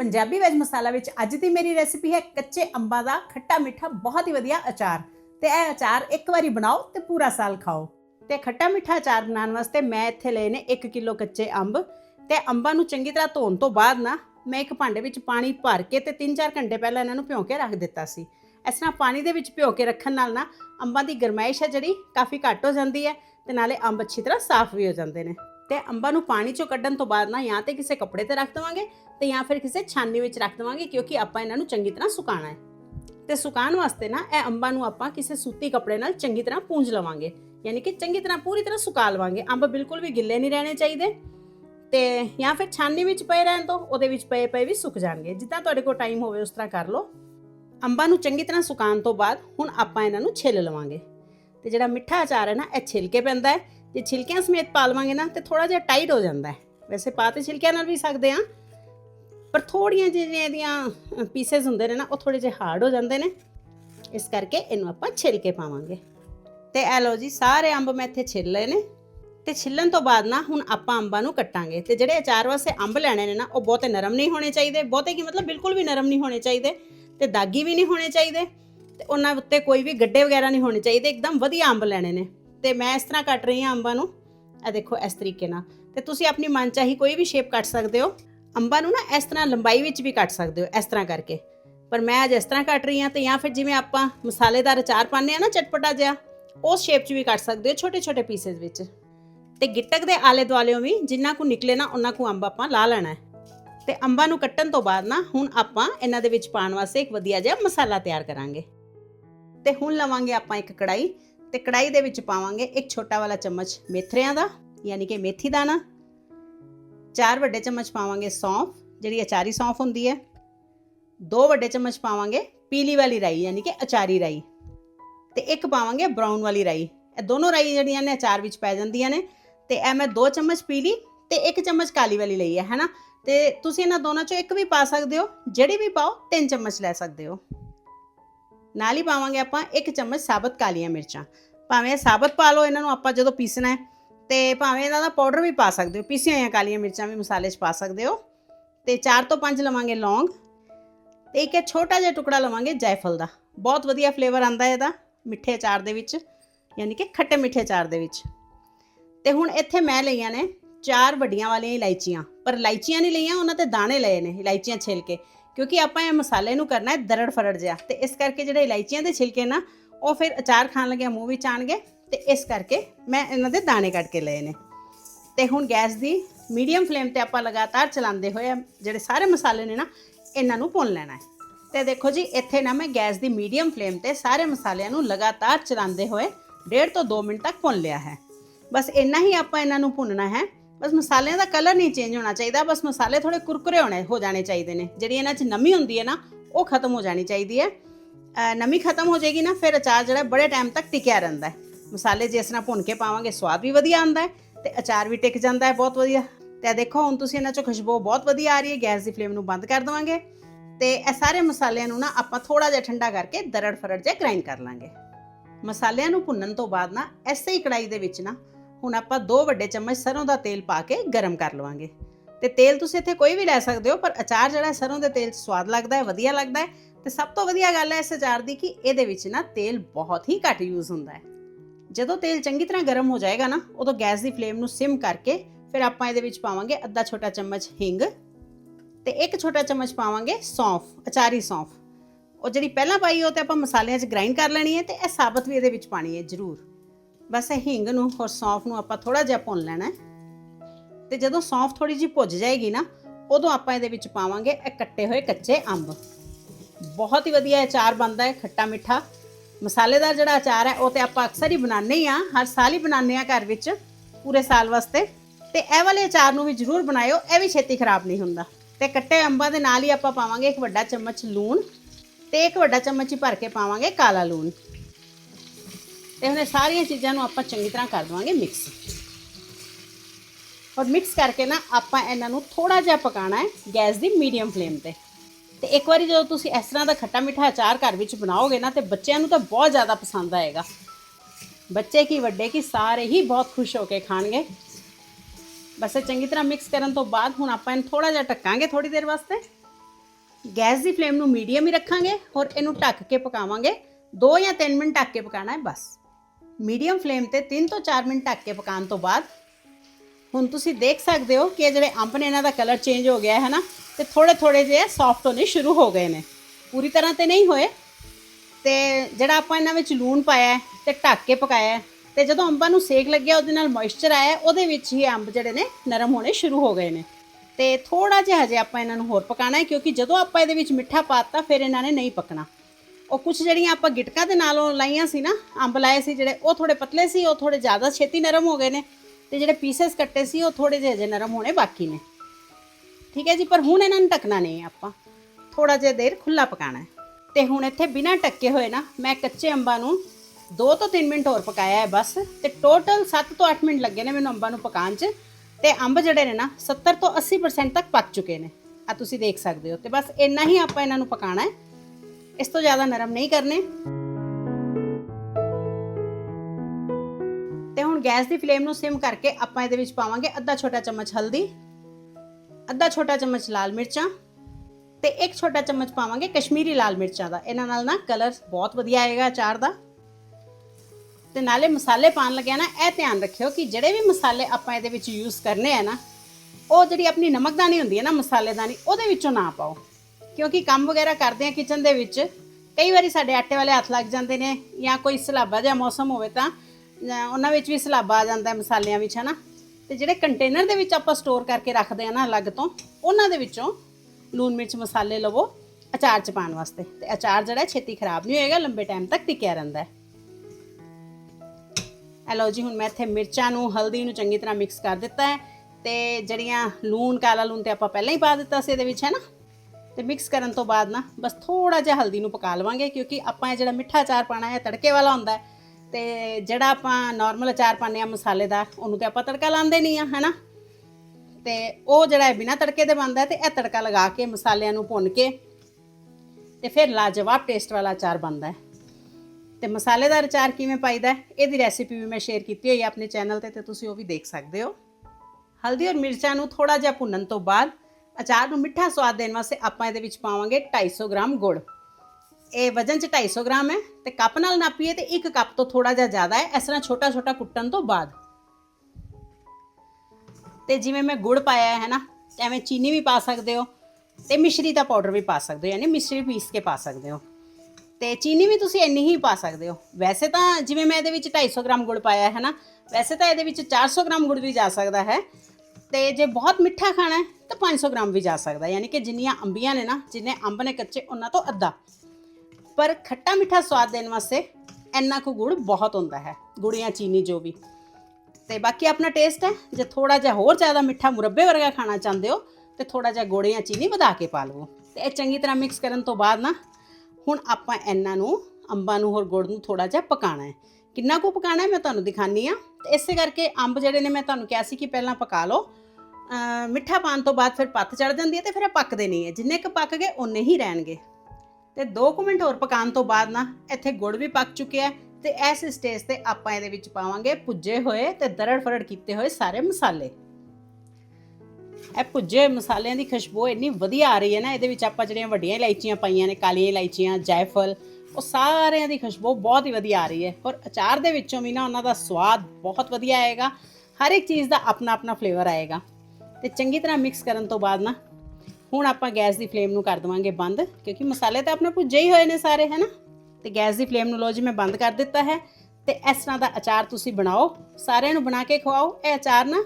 Punjabi veg ਮਸਾਲਾ ਵਿੱਚ ਅੱਜ ਦੀ ਮੇਰੀ ਰੈਸਿਪੀ ਹੈ ਕੱਚੇ ਅੰਬਾਂ ਦਾ ਖੱਟਾ ਮਿੱਠਾ ਬਹੁਤ ਹੀ ਵਧੀਆ ਅਚਾਰ। ਤੇ ਇਹ ਅਚਾਰ ਇੱਕ ਵਾਰੀ ਬਣਾਓ ਤੇ ਪੂਰਾ ਸਾਲ ਖਾਓ। ਤੇ ਖੱਟਾ ਮਿੱਠਾ ਅਚਾਰ ਬਣਾਉਣ ਵਾਸਤੇ ਮੈਂ ਇੱਥੇ ਲਏ ਨੇ 1 ਕਿਲੋ ਕੱਚੇ ਅੰਬ। ਤੇ ਅੰਬਾਂ ਨੂੰ ਚੰਗੀ ਤਰ੍ਹਾਂ ਧੋਣ ਤੋਂ ਬਾਅਦ ਨਾ ਮੈਂ ਇੱਕ ਭਾਂਡੇ ਵਿੱਚ ਪਾਣੀ ਭਰ ਕੇ ਤੇ 3-4 ਘੰਟੇ ਪਹਿਲਾਂ ਇਹਨਾਂ ਨੂੰ ਭਿਓ ਕੇ ਰੱਖ ਦਿੱਤਾ ਸੀ। ਇਸ ਤਰ੍ਹਾਂ ਪਾਣੀ ਦੇ ਵਿੱਚ ਭਿਓ ਕੇ ਰੱਖਣ ਨਾਲ ਨਾ ਅੰਬਾਂ ਦੀ ਗਰਮਾਇਸ਼ ਹੈ ਜਿਹੜੀ ਕਾਫੀ ਘੱਟ ਹੋ ਜਾਂਦੀ ਹੈ ਤੇ ਨਾਲੇ ਅੰਬ ਅੱਛੀ ਤਰ੍ਹਾਂ ਸਾਫ਼ ਵੀ ਹੋ ਜਾਂਦੇ ਨੇ। ਤੇ ਅੰਬਾਂ ਨੂੰ ਪਾਣੀ ਚੋਂ ਕੱਢਣ ਤੋਂ ਬਾਅਦ ਨਾ ਜਾਂ ਤੇ ਕਿਸੇ ਕੱਪੜੇ ਤੇ ਰੱਖ ਦੇਵਾਂਗੇ ਤੇ ਜਾਂ ਫਿਰ ਕਿਸੇ ਛਾਨੀ ਵਿੱਚ ਰੱਖ ਦੇਵਾਂਗੇ ਕਿਉਂਕਿ ਆਪਾਂ ਇਹਨਾਂ ਨੂੰ ਚੰਗੀ ਤਰ੍ਹਾਂ ਸੁਕਾਉਣਾ ਹੈ। ਤੇ ਸੁਕਾਉਣ ਵਾਸਤੇ ਨਾ ਇਹ ਅੰਬਾਂ ਨੂੰ ਆਪਾਂ ਕਿਸੇ ਸੂਤੀ ਕੱਪੜੇ ਨਾਲ ਚੰਗੀ ਤਰ੍ਹਾਂ ਪੂੰਝ ਲਵਾਂਗੇ। ਯਾਨੀ ਕਿ ਚੰਗੀ ਤਰ੍ਹਾਂ ਪੂਰੀ ਤਰ੍ਹਾਂ ਸੁਕਾ ਲਵਾਂਗੇ। ਅੰਬ ਬਿਲਕੁਲ ਵੀ ਗਿੱਲੇ ਨਹੀਂ ਰਹਿਣੇ ਚਾਹੀਦੇ। ਤੇ ਜਾਂ ਫਿਰ ਛਾਨੀ ਵਿੱਚ ਪਏ ਰਹਿਣ ਤੋਂ ਉਹਦੇ ਵਿੱਚ ਪਏ ਪਏ ਵੀ ਸੁੱਕ ਜਾਣਗੇ। ਜਿੱਦਾਂ ਤੁਹਾਡੇ ਕੋਲ ਟਾਈਮ ਹੋਵੇ ਉਸ ਤਰ੍ਹਾਂ ਕਰ ਲਓ। ਅੰਬਾਂ ਨੂੰ ਚੰਗੀ ਤਰ੍ਹਾਂ ਸੁਕਾਉਣ ਤੋਂ ਬਾਅਦ ਹੁਣ ਆਪਾਂ ਇਹਨਾਂ ਨੂੰ ਛਿੱਲ ਲਵਾਂਗੇ। ਤੇ ਜਿਹੜਾ ਮਿੱਠਾ ਅਚਾਰ ਹੈ ਨਾ, ਇਹ ਛਿੱਲ ਕੇ ਪੈਂਦਾ ਹੈ। ਜੇ ਛਿਲਕਿਆਂ ਸਮੇਤ ਪਾ ਲਵਾਂਗੇ ਨਾ, ਤੇ ਥੋੜਾ ਜਿਹਾ ਟਾਈਟ ਹੋ ਜਾਂਦਾ ਹੈ। ਵੈਸੇ ਪਾ ਤੇ ਛਿਲਕਿਆਂ ਨਾਲ ਵੀ ਸਕਦੇ ਆ ਪਰ ਥੋੜੀਆਂ ਜਿਹੜੀਆਂ ਇਹਦੀਆਂ ਪੀਸਸ ਹੁੰਦੇ ਨੇ ਨਾ, ਉਹ ਥੋੜੇ ਜਿਹੇ ਹਾਰਡ ਹੋ ਜਾਂਦੇ ਨੇ। ਇਸ ਕਰਕੇ ਇਹਨੂੰ ਆਪਾਂ ਛਿਲ ਕੇ ਪਾਵਾਂਗੇ। ਤੇ ਐ ਲਓ ਜੀ, ਸਾਰੇ ਅੰਬ ਮੈਂ ਇੱਥੇ ਛਿੱਲ ਲਏ ਨੇ। ਤੇ ਛਿੱਲਣ ਤੋਂ ਬਾਅਦ ਨਾ, ਹੁਣ ਆਪਾਂ ਅੰਬਾਂ ਨੂੰ ਕੱਟਾਂਗੇ। ਤੇ ਜਿਹੜੇ ਅਚਾਰ ਵਾਸਤੇ ਅੰਬ ਲੈਣੇ ਨੇ ਨਾ, ਉਹ ਬਹੁਤੇ ਨਰਮ ਨਹੀਂ ਹੋਣੇ ਚਾਹੀਦੇ। ਬਹੁਤੇ ਕੀ ਮਤਲਬ, ਬਿਲਕੁਲ ਵੀ ਨਰਮ ਨਹੀਂ ਹੋਣੇ ਚਾਹੀਦੇ। ਤੇ ਦਾਗੀ ਵੀ ਨਹੀਂ ਹੋਣੇ ਚਾਹੀਦੇ। ਤੇ ਉਹਨਾਂ ਉੱਤੇ ਕੋਈ ਵੀ ਗੱਡੇ ਵਗੈਰਾ ਨਹੀਂ ਹੋਣੇ ਚਾਹੀਦੇ। ਇੱਕਦਮ ਵਧੀਆ ਅੰਬ ਲੈਣੇ ਨੇ। ਤੇ ਮੈਂ ਇਸ ਤਰ੍ਹਾਂ ਕੱਟ ਰਹੀ ਹਾਂ ਅੰਬਾਂ ਨੂੰ। ਇਹ ਦੇਖੋ ਇਸ ਤਰੀਕੇ ਨਾਲ। ਤੇ ਤੁਸੀਂ ਆਪਣੀ ਮਨਚਾਹੀ ਕੋਈ ਵੀ ਸ਼ੇਪ ਕੱਟ ਸਕਦੇ ਹੋ। ਅੰਬਾਂ ਨੂੰ ਨਾ ਇਸ ਤਰ੍ਹਾਂ ਲੰਬਾਈ ਵਿੱਚ ਵੀ ਕੱਟ ਸਕਦੇ ਹੋ, ਇਸ ਤਰ੍ਹਾਂ ਕਰਕੇ। ਪਰ ਮੈਂ ਅੱਜ ਇਸ ਤਰ੍ਹਾਂ ਕੱਟ ਰਹੀ ਹਾਂ ਤੇ ਜਾਂ ਫਿਰ ਜਿਵੇਂ ਆਪਾਂ ਮਸਾਲੇਦਾਰ ਅਚਾਰ ਪਾਉਂਦੇ ਆ ਨਾ, ਚਟਪਟਾ ਜਿਹਾ, ਉਸ ਸ਼ੇਪ 'ਚ ਵੀ ਕੱਟ ਸਕਦੇ ਹੋ ਛੋਟੇ ਛੋਟੇ ਪੀਸਸ ਵਿੱਚ। ਤੇ ਗਿੱਟਕ ਦੇ ਆਲੇ ਦੁਆਲਿਓਂ ਵੀ ਜਿੰਨਾ ਕੁ ਨਿਕਲੇ ਨਾ ਉਹਨਾਂ ਕੁ ਅੰਬ ਆਪਾਂ ਲਾ ਲੈਣਾ ਹੈ। ਤੇ ਅੰਬਾਂ ਨੂੰ ਕੱਟਣ ਤੋਂ ਬਾਅਦ ਨਾ, ਹੁਣ ਆਪਾਂ ਇਹਨਾਂ ਦੇ ਵਿੱਚ ਪਾਉਣ ਵਾਸਤੇ ਇੱਕ ਵਧੀਆ ਜਿਹਾ ਮਸਾਲਾ ਤਿਆਰ ਕਰਾਂਗੇ। ਤੇ ਹੁਣ ਲਵਾਂਗੇ ਆਪਾਂ ਇੱਕ ਕੜਾਈ ਤੇ ਕੜਾਈ ਦੇ ਵਿੱਚ ਪਾਵਾਂਗੇ ਇੱਕ ਛੋਟਾ ਵਾਲਾ ਚਮਚ ਮੇਥਰਿਆਂ ਦਾ, ਯਾਨੀ ਕਿ ਮੇਥੀ ਦਾਣਾ। ਚਾਰ ਵੱਡੇ ਚਮਚ ਪਾਵਾਂਗੇ ਸੌਂਫ, ਜਿਹੜੀ ਅਚਾਰੀ ਸੌਂਫ ਹੁੰਦੀ ਹੈ। ਦੋ ਵੱਡੇ ਚਮਚ ਪਾਵਾਂਗੇ ਪੀਲੀ ਵਾਲੀ ਰਾਈ, ਯਾਨੀ ਕਿ ਅਚਾਰੀ ਰਾਈ। ਤੇ ਇੱਕ ਪਾਵਾਂਗੇ ਬਰਾਊਨ ਵਾਲੀ ਰਾਈ। ਇਹ ਦੋਨੋਂ ਰਾਈ ਜਿਹੜੀਆਂ ਨੇ ਅਚਾਰ ਵਿੱਚ ਪੈ ਜਾਂਦੀਆਂ ਨੇ। ਤੇ ਇਹ ਮੈਂ ਦੋ ਚਮਚ ਪੀਲੀ ਤੇ ਇੱਕ ਚਮਚ ਕਾਲੀ ਵਾਲੀ ਲਈ ਹੈ, ਹੈਨਾ? ਤੇ ਤੁਸੀਂ ਇਹਨਾਂ ਦੋਨਾਂ ਚੋਂ ਇੱਕ ਵੀ ਪਾ ਸਕਦੇ ਹੋ, ਜਿਹੜੀ ਵੀ ਪਾਓ, ਤਿੰਨ ਚਮਚ ਲੈ ਸਕਦੇ ਹੋ। ਨਾਲ ਹੀ ਪਾਵਾਂਗੇ ਆਪਾਂ ਇੱਕ ਚਮਚ ਸਾਬਤ ਕਾਲੀਆਂ ਮਿਰਚਾਂ। ਭਾਵੇਂ ਇਹ ਸਾਬਤ ਪਾ ਲਓ, ਇਹਨਾਂ ਨੂੰ ਆਪਾਂ ਜਦੋਂ ਪੀਸਣਾ ਹੈ, ਤੇ ਭਾਵੇਂ ਇਹਨਾਂ ਦਾ ਪਾਊਡਰ ਵੀ ਪਾ ਸਕਦੇ ਹੋ। ਪੀਸੀਆਂ ਹੋਈਆਂ ਕਾਲੀਆਂ ਮਿਰਚਾਂ ਵੀ ਮਸਾਲੇ 'ਚ ਪਾ ਸਕਦੇ ਹੋ। ਤੇ 4 ਤੋਂ 5 ਲਵਾਂਗੇ ਲੌਂਗ, ਤੇ ਇੱਕ ਛੋਟਾ ਜਿਹਾ ਟੁਕੜਾ ਲਵਾਂਗੇ ਜਾਇਫਲ ਦਾ। ਬਹੁਤ ਵਧੀਆ ਫਲੇਵਰ ਆਂਦਾ ਹੈ ਇਹਦਾ, ਮਿੱਠੇ ਅਚਾਰ ਦੇ ਵਿੱਚ, ਯਾਨੀ ਕਿ ਖੱਟੇ ਮਿੱਠੇ ਅਚਾਰ ਦੇ ਵਿੱਚ। ਤੇ ਹੁਣ ਇੱਥੇ ਮੈਂ ਲਈਆਂ ਨੇ ਚਾਰ ਵੱਡੀਆਂ ਵਾਲੀਆਂ ਇਲਾਇਚੀਆਂ, ਪਰ ਇਲਾਇਚੀਆਂ ਨਹੀਂ ਲਈਆਂ, ਉਹਨਾਂ ਤੇ ਦਾਣੇ ਲਏ ਨੇ, ਇਲਾਇਚੀਆਂ ਛਿਲ ਕੇ। ਕਿਉਂਕਿ ਆਪਾਂ ਇਹ ਮਸਾਲੇ ਨੂੰ ਕਰਨਾ ਹੈ ਦਰੜ ਫਰੜ ਜਿਹਾ। ਤੇ ਇਸ ਕਰਕੇ ਜਿਹੜੇ ਇਲਾਇਚੀਆਂ ਦੇ ਛਿਲਕੇ ਨਾ, ਉਹ ਫਿਰ ਅਚਾਰ ਖਾਣ ਲੱਗਿਆ ਮੂੰਹ ਵਿੱਚ ਆਣਗੇ। ਤੇ ਇਸ ਕਰਕੇ ਮੈਂ ਇਹਨਾਂ ਦੇ ਦਾਣੇ ਕੱਢ ਕੇ ਲਏ ਨੇ। ਤੇ ਹੁਣ ਗੈਸ ਦੀ ਮੀਡੀਅਮ ਫਲੇਮ ਤੇ ਆਪਾਂ ਲਗਾਤਾਰ ਚਲਾਉਂਦੇ ਹੋਏ ਜਿਹੜੇ ਸਾਰੇ ਮਸਾਲੇ ਨੇ ਨਾ, ਇਹਨਾਂ ਨੂੰ ਭੁੰਨ ਲੈਣਾ ਹੈ। ਤੇ ਦੇਖੋ ਜੀ, ਇੱਥੇ ਨਾ ਮੈਂ ਗੈਸ ਦੀ ਮੀਡੀਅਮ ਫਲੇਮ ਤੇ ਸਾਰੇ ਮਸਾਲਿਆਂ ਨੂੰ ਲਗਾਤਾਰ ਚਲਾਉਂਦੇ ਹੋਏ, ਡੇਢ ਤੋਂ 2 ਮਿੰਟ ਤੱਕ ਭੁੰਨ ਲਿਆ ਹੈ। ਬਸ ਇੰਨਾ ਹੀ ਆਪਾਂ ਇਹਨਾਂ ਨੂੰ ਭੁੰਨਣਾ ਹੈ। ਬਸ ਮਸਾਲਿਆਂ ਦਾ ਕਲਰ ਨਹੀਂ ਚੇਂਜ ਹੋਣਾ ਚਾਹੀਦਾ, ਬਸ ਮਸਾਲੇ ਥੋੜੇ ਕੁਰਕੁਰੇ ਹੋਣੇ, ਹੋ ਜਾਣੇ ਚਾਹੀਦੇ ਨੇ। ਜਿਹੜੀ ਇਹਨਾਂ 'ਚ ਨਮੀ ਹੁੰਦੀ ਹੈ ਨਾ, ਉਹ ਖਤਮ ਹੋ ਜਾਣੀ ਚਾਹੀਦੀ ਹੈ। ਨਮੀ ਖਤਮ ਹੋ ਜਾਏਗੀ ਨਾ, ਫਿਰ ਅਚਾਰ ਜਿਹੜਾ ਬੜੇ ਟਾਈਮ ਤੱਕ ਟਿਕਿਆ ਰਹਿੰਦਾ ਹੈ। ਮਸਾਲੇ ਜਿਸ ਤਰ੍ਹਾਂ ਭੁੰਨ ਕੇ ਪਾਵਾਂਗੇ, ਸਵਾਦ ਵੀ ਵਧੀਆ ਆਉਂਦਾ ਹੈ ਤੇ ਅਚਾਰ ਵੀ ਟਿਕ ਜਾਂਦਾ ਹੈ, ਬਹੁਤ ਵਧੀਆ। ਤੇ ਦੇਖੋ, ਹੁਣ ਤੁਸੀਂ ਇਹਨਾਂ 'ਚੋਂ ਖੁਸ਼ਬੂ ਬਹੁਤ ਵਧੀਆ ਆ ਰਹੀ ਹੈ, ਗੈਸ ਦੀ ਫਲੇਮ ਨੂੰ ਬੰਦ ਕਰ ਦਵਾਂਗੇ। ਤੇ ਇਹ ਸਾਰੇ ਮਸਾਲਿਆਂ ਨੂੰ ਨਾ ਆਪਾਂ ਥੋੜਾ ਜਿਹਾ ਠੰਡਾ ਕਰਕੇ ਦਰੜ ਫਰੜ ਜਿਹਾ ਗ੍ਰਾਈਂਡ ਕਰ ਲਾਂਗੇ। ਮਸਾਲਿਆਂ ਨੂੰ ਭੁੰਨਣ ਤੋਂ ਬਾਅਦ ਨਾ ਐਸੇ ਹੀ ਕੜਾਈ ਦੇ ਵਿੱਚ ਨਾ ਹੁਣ ਆਪਾਂ ਦੋ ਵੱਡੇ ਚਮਚ ਸਰੋਂ ਦਾ ਤੇਲ ਪਾ ਕੇ ਗਰਮ ਕਰ ਲਵਾਂਗੇ। ਤੇ ਤੇਲ ਤੁਸੀਂ ਇੱਥੇ ਕੋਈ ਵੀ ਲੈ ਸਕਦੇ ਹੋ, ਪਰ ਅਚਾਰ ਜਿਹੜਾ ਸਰੋਂ ਦੇ ਤੇਲ 'ਚ ਸਵਾਦ ਲੱਗਦਾ ਹੈ, ਵਧੀਆ ਲੱਗਦਾ ਹੈ। ਤੇ ਸਭ ਤੋਂ ਵਧੀਆ ਗੱਲ ਹੈ ਇਸ ਅਚਾਰ ਦੀ ਕਿ ਇਹਦੇ ਵਿੱਚ ਨਾ ਤੇਲ ਬਹੁਤ ਹੀ ਘੱਟ ਯੂਜ਼ ਹੁੰਦਾ ਹੈ। ਜਦੋਂ ਤੇਲ ਚੰਗੀ ਤਰ੍ਹਾਂ ਗਰਮ ਹੋ ਜਾਏਗਾ ਨਾ, ਉਦੋਂ ਗੈਸ ਦੀ ਫਲੇਮ ਨੂੰ ਸਿਮ ਕਰਕੇ ਫਿਰ ਆਪਾਂ ਇਹਦੇ ਵਿੱਚ ਪਾਵਾਂਗੇ ਅੱਧਾ ਛੋਟਾ ਚਮਚ ਹਿੰਗ ਤੇ ਇੱਕ ਛੋਟਾ ਚਮਚ ਪਾਵਾਂਗੇ ਸੌਂਫ, ਅਚਾਰੀ ਸੌਂਫ। ਉਹ ਜਿਹੜੀ ਪਹਿਲਾਂ ਪਾਈ ਉਹ ਤੇ ਆਪਾਂ ਮਸਾਲਿਆਂ 'ਚ ਗ੍ਰਾਈਂਡ ਕਰ ਲੈਣੀ ਹੈ ਤੇ ਇਹ ਸਾਬਤ ਵੀ ਇਹਦੇ ਵਿੱਚ ਪਾਣੀ ਹੈ, ਜ਼ਰੂਰ। ਬਸ ਇਹ ਹਿੰਗ ਨੂੰ ਔਰ ਸੌਂਫ ਨੂੰ ਆਪਾਂ ਥੋੜਾ ਜਿਹਾ ਭੁੰਨ ਲੈਣਾ ਹੈ। ਤੇ ਜਦੋਂ ਸੌਂਫ ਥੋੜੀ ਜਿਹੀ ਭੁੱਜ ਜਾਏਗੀ ਨਾ, ਉਦੋਂ ਆਪਾਂ ਇਹਦੇ ਵਿੱਚ ਪਾਵਾਂਗੇ ਇਹ ਕੱਟੇ ਹੋਏ ਕੱਚੇ ਅੰਬ। ਬਹੁਤ ਹੀ ਵਧੀਆ ਅਚਾਰ ਬਣਦਾ ਹੈ, ਖੱਟਾ ਮਿੱਠਾ। ਮਸਾਲੇਦਾਰ ਜਿਹੜਾ ਅਚਾਰ ਹੈ, ਉਹ ਤੇ ਆਪਾਂ ਅਕਸਰ ਹੀ ਬਣਾਉਂਦੇ ਹੀ ਆ ਹਰ ਸਾਲ ਹੀ ਬਣਾਉਂਦੇ ਆ ਘਰ ਵਿੱਚ, ਪੂਰੇ ਸਾਲ ਵਾਸਤੇ। ਤੇ ਇਹ ਵਾਲੇ ਅਚਾਰ ਨੂੰ ਵੀ ਜ਼ਰੂਰ ਬਣਾਇਓ, ਇਹ ਵੀ ਛੇਤੀ ਖਰਾਬ ਨਹੀਂ ਹੁੰਦਾ। ਤੇ ਕੱਟੇ ਅੰਬਾਂ ਦੇ ਨਾਲ ਹੀ ਆਪਾਂ ਪਾਵਾਂਗੇ ਇੱਕ ਵੱਡਾ ਚਮਚ ਲੂਣ, ਤੇ ਇੱਕ ਵੱਡਾ ਚਮਚ ਹੀ ਭਰ ਕੇ ਪਾਵਾਂਗੇ ਕਾਲਾ ਲੂਣ। ਤੇ ਹੁਣ ਇਹ ਸਾਰੀਆਂ ਚੀਜ਼ਾਂ ਨੂੰ ਆਪਾਂ ਚੰਗੀ ਤਰ੍ਹਾਂ ਕਰ ਦਵਾਂਗੇ ਮਿਕਸ ਔਰ ਮਿਕਸ ਕਰਕੇ ਨਾ ਆਪਾਂ ਇਹਨਾਂ ਨੂੰ ਥੋੜਾ ਜਿਹਾ ਪਕਾਣਾ ਹੈ ਗੈਸ ਦੀ ਮੀਡੀਅਮ ਫਲੇਮ ਤੇ। ਤੇ ਇੱਕ ਵਾਰੀ ਜਦੋਂ ਤੁਸੀਂ ਇਸ ਤਰ੍ਹਾਂ ਦਾ ਖੱਟਾ ਮਿੱਠਾ ਅਚਾਰ ਘਰ ਵਿੱਚ ਬਣਾਓਗੇ ਨਾ ਤੇ ਬੱਚਿਆਂ ਨੂੰ ਤਾਂ ਬਹੁਤ ਜ਼ਿਆਦਾ ਪਸੰਦ ਆਏਗਾ। ਬੱਚੇ ਕੀ ਵੱਡੇ ਕੀ ਸਾਰੇ ਹੀ ਬਹੁਤ ਖੁਸ਼ ਹੋ ਕੇ ਖਾਣਗੇ। ਬਸ ਇਹ ਚੰਗੀ ਤਰ੍ਹਾਂ ਮਿਕਸ ਕਰਨ ਤੋਂ ਬਾਅਦ ਹੁਣ ਆਪਾਂ ਇਹਨੂੰ ਥੋੜਾ ਜਿਹਾ ਟੱਕਾਂਗੇ ਥੋੜੀ ਦੇਰ ਵਾਸਤੇ। ਗੈਸ ਦੀ ਫਲੇਮ ਨੂੰ ਮੀਡੀਅਮ ਹੀ ਰੱਖਾਂਗੇ ਔਰ ਇਹਨੂੰ ਢੱਕ ਕੇ ਪਕਾਵਾਂਗੇ। 2 ਜਾਂ 3 ਮਿੰਟ ਢੱਕ ਕੇ ਪਕਾਣਾ ਹੈ ਬਸ। ਮੀਡੀਅਮ ਫਲੇਮ ਤੇ 3 ਤੋਂ 4 ਮਿੰਟ ਢੱਕ ਕੇ ਪਕਾਉਣ ਤੋਂ ਬਾਅਦ, ਹੁਣ ਤੁਸੀਂ ਦੇਖ ਸਕਦੇ ਹੋ ਕਿ ਜਿਹੜੇ ਅੰਬ ਨੇ ਇਹਨਾਂ ਦਾ ਕਲਰ ਚੇਂਜ ਹੋ ਗਿਆ ਹੈ ਨਾ, ਤੇ ਥੋੜੇ ਥੋੜੇ ਜਿਹੇ ਸੌਫਟ ਹੋਣੇ ਸ਼ੁਰੂ ਹੋ ਗਏ ਨੇ। ਪੂਰੀ ਤਰ੍ਹਾਂ ਤੇ ਨਹੀਂ ਹੋਏ। ਤੇ ਜਿਹੜਾ ਆਪਾਂ ਇਹਨਾਂ ਵਿੱਚ ਲੂਣ ਪਾਇਆ ਹੈ ਤੇ ਢੱਕ ਕੇ ਪਕਾਇਆ ਹੈ, ਤੇ ਜਦੋਂ ਅੰਬਾਂ ਨੂੰ ਸੇਕ ਲੱਗਿਆ, ਉਹਦੇ ਨਾਲ ਮੋਇਸਚਰ ਆਇਆ ਉਹਦੇ ਵਿੱਚ ਹੀ ਅੰਬ ਜਿਹੜੇ ਨੇ ਨਰਮ ਹੋਣੇ ਸ਼ੁਰੂ ਹੋ ਗਏ ਨੇ। ਤੇ ਥੋੜਾ ਜਿਹਾ ਹਜੇ ਆਪਾਂ ਇਹਨਾਂ ਨੂੰ ਹੋਰ ਪਕਾਣਾ ਹੈ, ਕਿਉਂਕਿ ਜਦੋਂ ਆਪਾਂ ਇਹਦੇ ਵਿੱਚ ਮਿੱਠਾ ਪਾਤਾ ਫਿਰ ਇਹਨਾਂ ਨੇ ਨਹੀਂ ਪੱਕਣਾ। ਉਹ ਕੁਝ ਜਿਹੜੀਆਂ ਆਪਾਂ ਗਿਟਕਾਂ ਦੇ ਨਾਲੋਂ ਲਾਈਆਂ ਸੀ ਨਾ, ਅੰਬ ਲਾਏ ਸੀ ਜਿਹੜੇ, ਉਹ ਥੋੜੇ ਪਤਲੇ ਸੀ, ਉਹ ਥੋੜੇ ਜ਼ਿਆਦਾ ਛੇਤੀ ਨਰਮ ਹੋ ਗਏ ਨੇ ਤੇ ਜਿਹੜੇ ਪੀਸਸ ਕੱਟੇ ਸੀ, ਉਹ ਥੋੜੇ ਜਿਹੇ ਹਜੇ ਨਰਮ ਹੋਣੇ ਬਾਕੀ ਨੇ। ਠੀਕ ਹੈ ਜੀ, ਪਰ ਹੁਣ ਇਹਨਾਂ ਨੂੰ ਢੱਕਣਾ ਨਹੀਂ ਆਪਾਂ। ਥੋੜਾ ਜਿਹਾ ਦੇਰ ਖੁੱਲਾ ਪਕਾਣਾ ਹੈ। ਤੇ ਹੁਣ ਇੱਥੇ ਬਿਨਾਂ ਟੱਕੇ ਹੋਏ ਨਾ, ਮੈਂ ਕੱਚੇ ਅੰਬਾਂ ਨੂੰ 2 ਤੋਂ 3 ਮਿੰਟ ਹੋਰ ਪਕਾਇਆ ਹੈ ਬਸ। ਤੇ ਟੋਟਲ 7 ਤੋਂ 8 ਮਿੰਟ ਲੱਗੇ ਨੇ ਮੈਨੂੰ ਅੰਬਾਂ ਨੂੰ ਪਕਾਉਣ 'ਚ। ਤੇ ਅੰਬ ਜਿਹੜੇ ਨੇ ਨਾ 70 ਤੋਂ 80% ਤੱਕ ਪੱਕ ਚੁੱਕੇ ਨੇ। ਆ ਤੁਸੀਂ ਦੇਖ ਸਕਦੇ ਹੋ। ਤੇ ਬਸ ਇੰਨਾ ਹੀ ਆਪਾਂ ਇਹਨਾਂ ਨੂੰ ਪਕਾਣਾ ਹੈ। ਇਸ ਤੋਂ ਜ਼ਿਆਦਾ ਨਰਮ ਨਹੀਂ ਕਰਨੇ। ਤੇ ਹੁਣ ਗੈਸ ਦੀ ਫਲੇਮ ਨੂੰ ਸਿਮ ਕਰਕੇ ਆਪਾਂ ਇਹਦੇ ਵਿੱਚ ਪਾਵਾਂਗੇ ਅੱਧਾ ਛੋਟਾ ਚਮਚ ਹਲਦੀ, ਅੱਧਾ ਛੋਟਾ ਚਮਚ ਲਾਲ ਮਿਰਚਾਂ ਤੇ ਇੱਕ ਛੋਟਾ ਚਮਚ ਪਾਵਾਂਗੇ ਕਸ਼ਮੀਰੀ ਲਾਲ ਮਿਰਚਾਂ ਦਾ। ਇਹਨਾਂ ਨਾਲ ਨਾ ਕਲਰ ਬਹੁਤ ਵਧੀਆ ਆਏਗਾ ਅਚਾਰ ਦਾ। ਤੇ ਨਾਲੇ ਮਸਾਲੇ ਪਾਣ ਲੱਗਿਆ ਨਾ ਇਹ ਧਿਆਨ ਰੱਖਿਓ ਕਿ ਜਿਹੜੇ ਵੀ ਮਸਾਲੇ ਆਪਾਂ ਇਹਦੇ ਵਿੱਚ ਯੂਜ਼ ਕਰਨੇ ਆ ਨਾ, ਉਹ ਜਿਹੜੀ ਆਪਣੀ ਨਮਕਦਾਨੀ ਹੁੰਦੀ ਹੈ ਨਾ ਮਸਾਲੇਦਾਨੀ ਉਹਦੇ ਵਿੱਚੋਂ ਨਾ ਪਾਓ। ਕਿਉਂਕਿ ਕੰਮ ਵਗੈਰਾ ਕਰਦੇ ਆ ਕਿਚਨ ਦੇ ਵਿੱਚ, ਕਈ ਵਾਰੀ ਸਾਡੇ ਆਟੇ ਵਾਲੇ ਹੱਥ ਲੱਗ ਜਾਂਦੇ ਨੇ ਜਾਂ ਕੋਈ ਸਲਾਬਾ ਜਿਹਾ ਮੌਸਮ ਹੋਵੇ ਤਾਂ ਉਹਨਾਂ ਵਿੱਚ ਵੀ ਸਲਾਬਾ ਆ ਜਾਂਦਾ ਮਸਾਲਿਆਂ ਵਿੱਚ, ਹਨਾ? ਤੇ ਜਿਹੜੇ ਕੰਟੇਨਰ ਦੇ ਵਿੱਚ ਆਪਾਂ ਸਟੋਰ ਕਰਕੇ ਰੱਖਦੇ ਆ ਨਾ ਅਲੱਗ ਤੋਂ, ਉਹਨਾਂ ਦੇ ਵਿੱਚੋਂ ਲੂਣ ਮਿਰਚ ਮਸਾਲੇ ਲਵੋ ਅਚਾਰ ਚ ਪਾਉਣ ਵਾਸਤੇ। ਤੇ ਅਚਾਰ ਜਿਹੜਾ ਛੇਤੀ ਖਰਾਬ ਨਹੀਂ ਹੋਏਗਾ, ਲੰਬੇ ਟਾਈਮ ਤੱਕ ਟਿਕਿਆ ਰਹਿੰਦਾ ਹੈ। ਲਓ ਜੀ, ਹੁਣ ਮੈਂ ਇੱਥੇ ਮਿਰਚਾਂ ਨੂੰ, ਹਲਦੀ ਨੂੰ ਚੰਗੀ ਤਰ੍ਹਾਂ ਮਿਕਸ ਕਰ ਦਿੱਤਾ ਹੈ। ਤੇ ਜਿਹੜੀਆਂ ਲੂਣ, ਕਾਲਾ ਲੂਣ ਤੇ ਆਪਾਂ ਪਹਿਲਾਂ ਹੀ ਪਾ ਦਿੱਤਾ ਸੀ ਇਹਦੇ ਵਿੱਚ ਹੈ ਨਾ ਤੇ ਮਿਕਸ ਕਰਨ ਤੋਂ ਬਾਅਦ ਨਾ ਬਸ ਥੋੜਾ ਜਿਹਾ ਹਲਦੀ ਨੂੰ ਪਕਾ ਲਵਾਂਗੇ ਕਿਉਂਕਿ ਆਪਾਂ ਇਹ ਜਿਹੜਾ ਮਿੱਠਾ ਅਚਾਰ ਪਾਣਾ ਹੈ ਤੜਕੇ ਵਾਲਾ ਹੁੰਦਾ ਹੈ। ਤੇ ਜਿਹੜਾ ਆਪਾਂ ਨਾਰਮਲ ਅਚਾਰ ਪਾਉਂਦੇ ਆ ਮਸਾਲੇਦਾਰ ਉਹਨੂੰ ਤੇ ਆਪਾਂ ਤੜਕਾ ਲਾਉਂਦੇ ਨਹੀਂ ਆ ਹੈਨਾ? ਤੇ ਉਹ ਜਿਹੜਾ ਹੈ ਬਿਨਾ ਤੜਕੇ ਦੇ ਬਣਦਾ ਹੈ ਤੇ ਇਹ ਤੜਕਾ ਲਗਾ ਕੇ ਮਸਾਲਿਆਂ ਨੂੰ ਭੁੰਨ ਕੇ ਤੇ ਫਿਰ ਲਾਜਵਾਬ ਟੇਸਟ ਵਾਲਾ ਅਚਾਰ ਬਣਦਾ ਹੈ। ਤੇ ਮਸਾਲੇਦਾਰ ਅਚਾਰ ਕਿਵੇਂ ਪਾਈਦਾ ਹੈ, ਇਹਦੀ ਰੈਸਿਪੀ ਵੀ ਮੈਂ ਸ਼ੇਅਰ ਕੀਤੀ ਹੋਈ ਹੈ ਆਪਣੇ ਚੈਨਲ ਤੇ ਤੇ ਤੁਸੀਂ ਉਹ ਵੀ ਦੇਖ ਸਕਦੇ ਹੋ। ਹਲਦੀ ਔਰ ਮਿਰਚਾਂ ਨੂੰ ਥੋੜਾ ਜਿਹਾ ਭੁੰਨਣ ਤੋਂ ਬਾਅਦ ਅਚਾਰ ਨੂੰ ਮਿੱਠਾ ਸਵਾਦ ਦੇਣ ਵਾਸਤੇ ਆਪਾਂ ਇਹਦੇ ਵਿੱਚ ਪਾਵਾਂਗੇ 250 ਗ੍ਰਾਮ ਗੁੜ। ਇਹ ਵਜਨ ਚ 250 ਗ੍ਰਾਮ ਹੈ ਤੇ ਕੱਪ ਨਾਲ ਨਾਪੀਏ ਤੇ ਇੱਕ ਕੱਪ ਤੋਂ ਥੋੜਾ ਜਿਹਾ ਜ਼ਿਆਦਾ ਹੈ, ਇਸ ਤਰ੍ਹਾਂ ਛੋਟਾ ਛੋਟਾ ਕੁੱਟਣ ਤੋਂ ਬਾਅਦ। ਤੇ ਜਿਵੇਂ ਮੈਂ ਗੁੜ ਪਾਇਆ ਹੈ ਨਾ, ਐਵੇਂ ਚੀਨੀ ਵੀ ਪਾ ਸਕਦੇ ਹੋ ਤੇ ਮਿਸ਼ਰੀ ਦਾ ਪਾਊਡਰ ਵੀ ਪਾ ਸਕਦੇ ਹੋ, ਯਾਨੀ ਮਿਸ਼ਰੀ ਪੀਸ ਕੇ ਪਾ ਸਕਦੇ ਹੋ। ਤੇ ਚੀਨੀ ਵੀ ਤੁਸੀਂ ਇੰਨੀ ਹੀ ਪਾ ਸਕਦੇ ਹੋ। ਵੈਸੇ ਤਾਂ ਜਿਵੇਂ ਮੈਂ ਇਹਦੇ ਵਿੱਚ 250 ਗ੍ਰਾਮ ਗੁੜ ਪਾਇਆ ਹੈ ਨਾ, ਵੈਸੇ ਤਾਂ ਇਹਦੇ ਵਿੱਚ 400 ਗ੍ਰਾਮ ਗੁੜ ਵੀ ਜਾ ਸਕਦਾ ਹੈ। ਤੇ ਜੇ ਬਹੁਤ ਮਿੱਠਾ ਖਾਣਾ ਹੈ, ਤਾਂ 500 ਗ੍ਰਾਮ ਵੀ ਜਾ ਸਕਦਾ ਯਾਨੀ ਕਿ ਜਿੰਨੀਆਂ ਅੰਬੀਆਂ ਨੇ ਨਾ, ਜਿੰਨੇ ਅੰਬ ਨੇ ਕੱਚੇ, ਉਹਨਾਂ ਤੋਂ ਅੱਧਾ। ਪਰ ਖੱਟਾ ਮਿੱਠਾ ਸਵਾਦ ਦੇਣ ਵਾਸਤੇ ਇੰਨਾ ਕੁ ਗੁੜ ਬਹੁਤ ਹੁੰਦਾ ਹੈ ਗੁੜ ਜਾਂ ਚੀਨੀ, ਜੋ ਵੀ। ਤੇ ਬਾਕੀ ਆਪਣਾ ਟੇਸਟ ਹੈ, ਜੇ ਥੋੜਾ ਜਿਹਾ ਹੋਰ ਜ਼ਿਆਦਾ ਮਿੱਠਾ ਮੁਰੱਬੇ ਵਰਗਾ ਖਾਣਾ ਚਾਹੁੰਦੇ ਹੋ, ਤੇ ਥੋੜਾ ਜਿਹਾ ਗੁੜ ਜਾਂ ਚੀਨੀ ਵਧਾ ਕੇ ਪਾ ਲਵੋ। ਤੇ ਇਹ ਚੰਗੀ ਤਰ੍ਹਾਂ ਮਿਕਸ ਕਰਨ ਤੋਂ ਬਾਅਦ ਨਾ, ਹੁਣ ਆਪਾਂ ਇਹਨਾਂ ਨੂੰ, ਅੰਬਾਂ ਨੂੰ ਹੋਰ ਗੁੜ ਨੂੰ ਥੋੜਾ ਜਿਹਾ ਪਕਾਣਾ ਹੈ। ਕਿੰਨਾ ਕੁ ਪਕਾਣਾ ਹੈ ਮੈਂ ਤੁਹਾਨੂੰ ਦਿਖਾਨੀ ਆ ਤੇ ਇਸੇ ਕਰਕੇ ਅੰਬ ਜਿਹੜੇ ਨੇ ਮੈਂ ਤੁਹਾਨੂੰ ਕਿਹਾ ਸੀ ਕਿ ਪਹਿਲਾਂ ਪਕਾ ਲਓ। ਮਿੱਠਾ ਪਾਣ ਤੋਂ ਬਾਅਦ ਫਿਰ ਪੱਤ ਚੜ ਜਾਂਦੀ ਹੈ ਤੇ ਫਿਰ ਇਹ ਪੱਕਦੇ ਨਹੀਂ ਹੈ। ਜਿੰਨੇ ਕੁ ਪੱਕ ਗਏ ਉਨੇ ਹੀ ਰਹਿਣਗੇ। ਤੇ 2 ਮਿੰਟ ਹੋਰ ਪਕਾਉਣ ਤੋਂ ਬਾਅਦ ਨਾ, ਇੱਥੇ ਗੁੜ ਵੀ ਪੱਕ ਚੁੱਕਿਆ ਹੈ ਤੇ ਇਸ ਸਟੇਜ ਤੇ ਆਪਾਂ ਇਹਦੇ ਵਿੱਚ ਪਾਵਾਂਗੇ ਭੁੱਜੇ ਹੋਏ ਤੇ ਦਰੜ ਫਰੜ ਕੀਤੇ ਹੋਏ ਸਾਰੇ ਮਸਾਲੇ। ਇਹ ਭੁੱਜੇ ਹੋਏ ਮਸਾਲਿਆਂ ਦੀ ਖੁਸ਼ਬੂ ਇੰਨੀ ਵਧੀਆ ਆ ਰਹੀ ਹੈ ਨਾ, ਇਹਦੇ ਵਿੱਚ ਆਪਾਂ ਜਿਹੜੀਆਂ ਵੱਡੀਆਂ ਇਲਾਇਚੀਆਂ ਪਾਈਆਂ ਨੇ, ਕਾਲੀਆਂ ਇਲਾਇਚੀਆਂ, ਜਾਇਫਲ, ਉਹ ਸਾਰਿਆਂ ਦੀ ਖੁਸ਼ਬੂ ਬਹੁਤ ਹੀ ਵਧੀਆ ਆ ਰਹੀ ਹੈ। ਔਰ ਅਚਾਰ ਦੇ ਵਿੱਚੋਂ ਵੀ ਨਾ ਉਹਨਾਂ ਦਾ ਸਵਾਦ ਬਹੁਤ ਵਧੀਆ ਆਏਗਾ। ਹਰ ਇੱਕ ਚੀਜ਼ ਦਾ ਆਪਣਾ ਆਪਣਾ ਫਲੇਵਰ ਆਏਗਾ। ਤੇ ਚੰਗੀ ਤਰ੍ਹਾਂ ਮਿਕਸ ਕਰਨ ਤੋਂ ਬਾਅਦ ਨਾ, ਹੁਣ ਆਪਾਂ ਗੈਸ ਦੀ ਫਲੇਮ ਨੂੰ ਕਰ ਦਵਾਂਗੇ ਬੰਦ, ਕਿਉਂਕਿ ਮਸਾਲੇ ਤਾਂ ਆਪਣੇ ਭੁੱਜੇ ਹੀ ਹੋਏ ਨੇ ਸਾਰੇ, ਹੈਨਾ? ਤੇ ਗੈਸ ਦੀ ਫਲੇਮ ਨੂੰ ਲੋ ਜੀ, ਮੈਂ ਬੰਦ ਕਰ ਦਿੱਤਾ ਹੈ। ਤੇ ਇਸ ਤਰ੍ਹਾਂ ਦਾ ਅਚਾਰ ਤੁਸੀਂ ਬਣਾਓ, ਸਾਰਿਆਂ ਨੂੰ ਬਣਾ ਕੇ ਖਵਾਓ। ਇਹ ਅਚਾਰ ਨਾ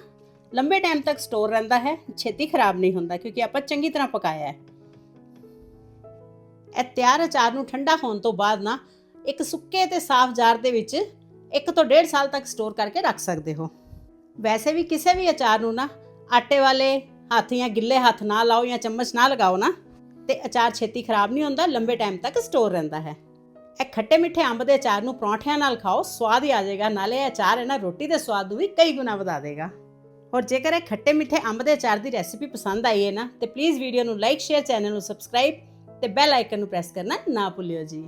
ਲੰਬੇ ਟਾਈਮ ਤੱਕ ਸਟੋਰ ਰਹਿੰਦਾ ਹੈ, ਛੇਤੀ ਖਰਾਬ ਨਹੀਂ ਹੁੰਦਾ, ਕਿਉਂਕਿ ਆਪਾਂ ਚੰਗੀ ਤਰ੍ਹਾਂ ਪਕਾਇਆ ਹੈ। ਇਹ ਤਿਆਰ ਅਚਾਰ ਨੂੰ ਠੰਡਾ ਹੋਣ ਤੋਂ ਬਾਅਦ ਨਾ, ਇੱਕ ਸੁੱਕੇ ਤੇ ਸਾਫ਼ ਜਾਰ ਦੇ ਵਿੱਚ ਇੱਕ ਤੋਂ ਡੇਢ ਸਾਲ ਤੱਕ ਸਟੋਰ ਕਰਕੇ ਰੱਖ ਸਕਦੇ ਹੋ। ਵੈਸੇ ਵੀ ਕਿਸੇ ਵੀ ਅਚਾਰ ਨੂੰ ਨਾ ਆਟੇ ਵਾਲੇ ਹੱਥ ਜਾਂ ਗਿੱਲੇ ਹੱਥ ਨਾ ਲਾਓ ਜਾਂ ਚਮਚ ਨਾ ਲਗਾਓ ਨਾ, ਤੇ ਅਚਾਰ ਛੇਤੀ ਖਰਾਬ ਨਹੀਂ ਹੁੰਦਾ, ਲੰਬੇ ਟਾਈਮ ਤੱਕ ਸਟੋਰ ਰਹਿੰਦਾ ਹੈ। ਇਹ ਖੱਟੇ ਮਿੱਠੇ ਅੰਬ ਦੇ ਅਚਾਰ ਨੂੰ ਪਰੌਂਠਿਆਂ ਨਾਲ ਖਾਓ, ਸਵਾਦ ਹੀ ਆ ਜਾਏਗਾ, ਨਾਲੇ ਇਹ ਅਚਾਰ ਹੈ ਨਾ ਰੋਟੀ ਦੇ ਸਵਾਦ ਨੂੰ ਵੀ ਕਈ ਗੁਣਾ ਵਧਾ ਦੇਗਾ। ਔਰ ਜੇਕਰ ਇਹ ਖੱਟੇ ਮਿੱਠੇ ਅੰਬ ਦੇ ਅਚਾਰ ਦੀ ਰੈਸਿਪੀ ਪਸੰਦ ਆਈ ਹੈ ਨਾ, ਤੇ ਪਲੀਜ਼ ਵੀਡੀਓ ਨੂੰ ਲਾਈਕ ਸ਼ੇਅਰ ਚੈਨਲ ਨੂੰ ਸਬਸਕ੍ਰਾਈਬ ਤੇ ਬੈਲ ਆਈਕਨ ਨੂੰ ਪ੍ਰੈਸ ਕਰਨਾ ਨਾ ਭੁੱਲਿਓ ਜੀ।